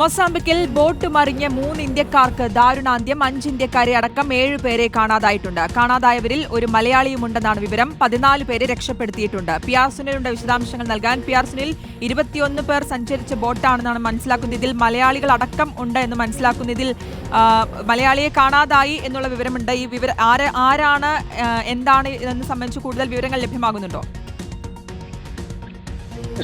മൊസാംബിക്കിൽ boat മറിഞ്ഞ് മൂന്ന് ഇന്ത്യക്കാർക്ക് ദാരുണാന്ത്യം. അഞ്ച് ഇന്ത്യക്കാരെ അടക്കം ഏഴ് പേരെ കാണാതായിട്ടുണ്ട്. കാണാതായവരിൽ ഒരു മലയാളിയുമുണ്ടെന്നാണ് വിവരം. പതിനാല് പേരെ രക്ഷപ്പെടുത്തിയിട്ടുണ്ട്. പി ആർ വിശദാംശങ്ങൾ നൽകാൻ. പി ആർ സുനിൽ ഇരുപത്തിയൊന്ന് പേർ സഞ്ചരിച്ച ബോട്ടാണെന്നാണ് മനസ്സിലാക്കുന്നത്. ഇതിൽ മലയാളികൾ അടക്കം ഉണ്ട് എന്ന് മനസ്സിലാക്കുന്നതിൽ മലയാളിയെ കാണാതായി എന്നുള്ള വിവരമുണ്ട്. ഈ വിവരം ആര് ആരാണ് എന്താണ് ഇതെന്ന് സംബന്ധിച്ച് കൂടുതൽ വിവരങ്ങൾ ലഭ്യമാകുന്നുണ്ടോ?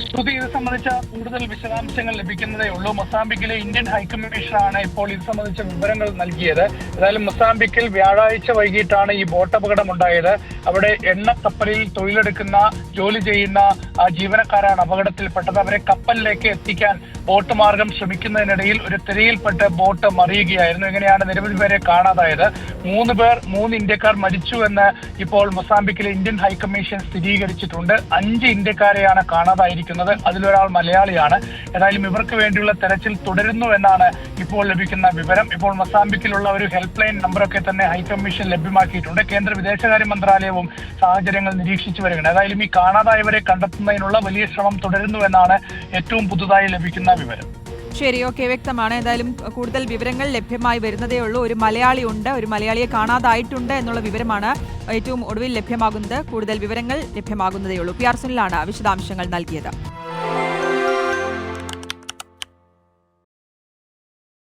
ശ്രുതി ഇത് സംബന്ധിച്ച കൂടുതൽ വിശദാംശങ്ങൾ ലഭിക്കുന്നതേ ഉള്ളൂ. മൊസാമ്പിക്കിലെ ഇന്ത്യൻ ഹൈക്കമ്മീഷനാണ് ഇപ്പോൾ ഇത് സംബന്ധിച്ച വിവരങ്ങൾ നൽകിയത്. ഏതായാലും മൊസാമ്പിക്കിൽ വ്യാഴാഴ്ച വൈകിട്ടാണ് ഈ ബോട്ട് അപകടം ഉണ്ടായത് അവിടെ എണ്ണ കപ്പലിൽ തൊഴിലെടുക്കുന്ന ജോലി ചെയ്യുന്ന ജീവനക്കാരാണ് അപകടത്തിൽപ്പെട്ടത്. അവരെ കപ്പലിലേക്ക് എത്തിക്കാൻ ബോട്ട് മാർഗം ശ്രമിക്കുന്നതിനിടയിൽ ഒരു തിരയിൽപ്പെട്ട് ബോട്ട് മറിയുകയായിരുന്നു. ഇങ്ങനെയാണ് നിരവധി പേരെ കാണാതായത്. മൂന്ന് പേർ മൂന്ന് ഇന്ത്യക്കാർ മരിച്ചു എന്ന് ഇപ്പോൾ മൊസാമ്പിക്കിലെ ഇന്ത്യൻ ഹൈക്കമ്മീഷൻ സ്ഥിരീകരിച്ചിട്ടുണ്ട്. അഞ്ച് ഇന്ത്യക്കാരെയാണ് കാണാതായിരിക്കുന്നത്. അതിലൊരാൾ മലയാളിയാണ്. ഏതായാലും ഇവർക്ക് വേണ്ടിയുള്ള തെരച്ചിൽ തുടരുന്നു എന്നാണ് ഇപ്പോൾ ലഭിക്കുന്ന വിവരം. ഇപ്പോൾ മൊസാമ്പിക്കിലുള്ള ഒരു ഹെൽപ്പ് ലൈൻ നമ്പറൊക്കെ തന്നെ ഹൈക്കമ്മീഷൻ ലഭ്യമാക്കിയിട്ടുണ്ട്. കേന്ദ്ര വിദേശകാര്യ മന്ത്രാലയവും സാഹചര്യങ്ങൾ നിരീക്ഷിച്ചു വരികയാണ്. ഏതായാലും ഈ കാണാതായവരെ കണ്ടെത്തുന്നതിനുള്ള വലിയ ശ്രമം തുടരുന്നു എന്നാണ് ഏറ്റവും പുതുതായി ലഭിക്കുന്ന വിവരം. ശരി ഓക്കെ വ്യക്തമാണ്. എന്തായാലും കൂടുതൽ വിവരങ്ങൾ ലഭ്യമായി വരുന്നതേ ഉള്ളൂ. ഒരു മലയാളി ഉണ്ട് ഒരു മലയാളിയെ കാണാതായിട്ടുണ്ട് എന്നുള്ള വിവരമാണ് ഏറ്റവും ഒടുവിൽ ലഭ്യമാകുന്നത്. കൂടുതൽ വിവരങ്ങൾ ലഭ്യമാകുന്നതേ ഉള്ളൂ. പി ആർ സുനിലാണ് വിശദാംശങ്ങൾ നൽകിയത്.